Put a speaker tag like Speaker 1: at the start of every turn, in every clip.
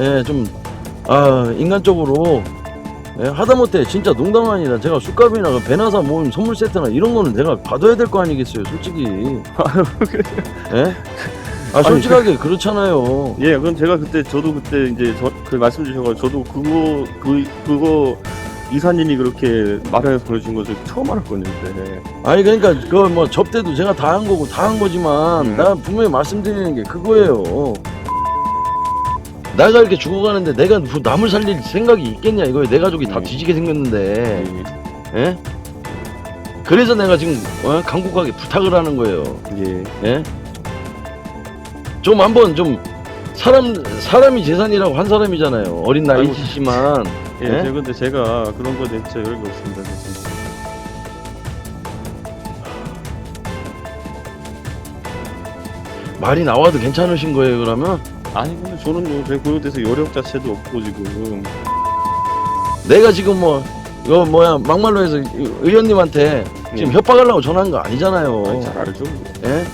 Speaker 1: 예, 좀, 아, 인간적으로, 예, 하다못해 진짜 농담 아니라 제가 술값이나 그 배나사 모임 선물 세트나 이런 거는 내가 받아야 될 거 아니겠어요, 솔직히. 예? 아, 솔직하게 그렇잖아요.
Speaker 2: 예, 그럼 제가 그때 저도 그때 이제 저, 그 말씀 주셔가지고 저도 그거 그 그거 이사님이 그렇게 말해서 보내준 거저 처음 알았거든요. 그때.
Speaker 1: 아니, 그러니까, 그뭐 접대도 제가 다 한 거고 다 한 거지만,
Speaker 2: 음.
Speaker 1: 나 분명히 말씀드리는 게 그거예요. 내가 이렇게 죽어가는데 내가 뭐 남을 살릴 생각이 있겠냐 이거예요. 내 가족이 다
Speaker 2: 음.
Speaker 1: 뒤지게 생겼는데.
Speaker 2: 예,
Speaker 1: 예? 그래서 내가 지금 어? 강국하게 부탁을 하는 거예요.
Speaker 2: 예,
Speaker 1: 예? 좀 한번 좀 사람 사람이 재산이라고 한 사람이잖아요. 어린
Speaker 2: 아이고.
Speaker 1: 나이시지만
Speaker 2: 예.
Speaker 1: 예?
Speaker 2: 근데 제가 그런 거에 진짜 여력이 없습니다. 진짜.
Speaker 1: 말이 나와도 괜찮으신 거예요. 그러면
Speaker 2: 아니 근데 저는요, 제 그거에 대해서 여력 자체도 없고 지금.
Speaker 1: 내가 지금 뭐 이거 뭐야 막말로 해서 이- 의원님한테 지금
Speaker 2: 예.
Speaker 1: 협박하려고 전화한 거 아니잖아요.
Speaker 2: 아니, 잘 알죠.
Speaker 1: 예?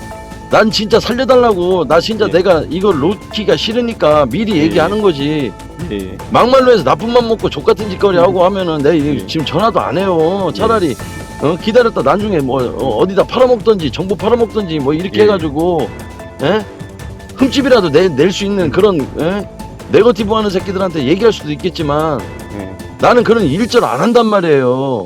Speaker 1: 난 진짜 살려달라고 나 진짜
Speaker 2: 예.
Speaker 1: 내가 이거 놓기가 싫으니까 미리
Speaker 2: 예.
Speaker 1: 얘기하는 거지.
Speaker 2: 예,
Speaker 1: 막말로 해서 나쁜 맘 먹고 족 같은 짓거리 하고 하면은 내가 이거
Speaker 2: 예.
Speaker 1: 지금 전화도 안 해요. 차라리 어, 기다렸다 나중에 뭐 어, 디다 팔아먹던지 정보 팔아먹던지 뭐 이렇게
Speaker 2: 예.
Speaker 1: 해가지고 예? 흠집이라도 내, 낼수 있는 그런 예? 네거티브 하는 새끼들한테 얘기할 수도 있겠지만
Speaker 2: 예.
Speaker 1: 나는 그런 일절 안 한단 말이에요.